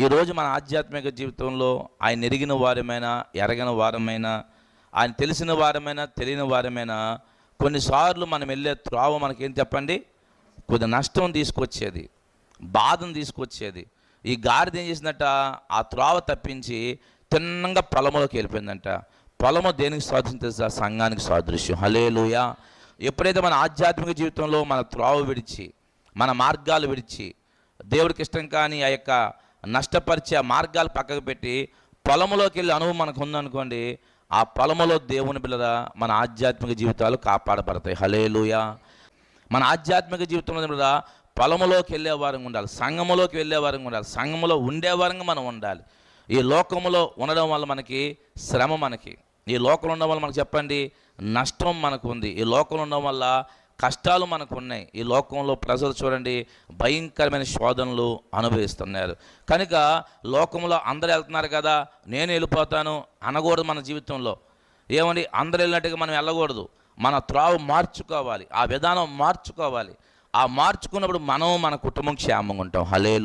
ఈరోజు మన ఆధ్యాత్మిక జీవితంలో ఆయన ఎరిగిన వారమైనా ఎరగని వారమైనా ఆయన తెలిసిన వారమైనా తెలియని వారమైనా కొన్నిసార్లు మనం వెళ్ళే త్రోవ మనకేం చెప్పండి? కొద్ది నష్టం తీసుకొచ్చేది బాధను తీసుకొచ్చేది. ఈ గాడిద ఏం చేసిందట? ఆ త్రోవ తప్పించి తిన్నంగా పొలంలోకి వెళ్ళిపోయిందంట. పొలము దేనికి సాదృశ్యం తెలుసా? సంఘానికి సాదృశ్యం. హలేలుయా ఎప్పుడైతే మన ఆధ్యాత్మిక జీవితంలో మన త్రోవ విడిచి మన మార్గాలు విడిచి దేవుడికి ఇష్టం కానీ ఆ యొక్క నష్టపరిచే మార్గాలు పక్కకు పెట్టి పొలంలోకి వెళ్ళి అనుభవం మనకు ఉందనుకోండి ఆ పొలములో దేవుని పిల్లల మన ఆధ్యాత్మిక జీవితాలు కాపాడబడతాయి. హలేలుయా మన ఆధ్యాత్మిక జీవితంలో కూడా పొలంలోకి వెళ్ళే వారంగా ఉండాలి సంఘములోకి వెళ్ళే వారంగా ఉండాలి సంఘములో ఉండే వారంగా మనం ఉండాలి. ఈ లోకములో ఉండడం వల్ల మనకి శ్రమ మనకి. ఈ లోకంలో ఉండడం వల్ల మనకు చెప్పండి నష్టం మనకు ఉంది ఈ లోకంలో ఉండడం వల్ల కష్టాలు మనకు ఉన్నాయి ఈ లోకంలో ప్రజలు చూడండి భయంకరమైన శోధనలు అనుభవిస్తున్నారు. కనుక లోకంలో అందరు వెళ్తున్నారు కదా నేను వెళ్ళిపోతాను అనకూడదు మన జీవితంలో. ఏమండి? అందరు వెళ్ళినట్టుగా మనం వెళ్ళకూడదు. మన త్రావు మార్చుకోవాలి. ఆ విధానం మార్చుకోవాలి. ఆ మార్చుకున్నప్పుడు మనం మన కుటుంబం క్షేమంగా ఉంటాం. హలే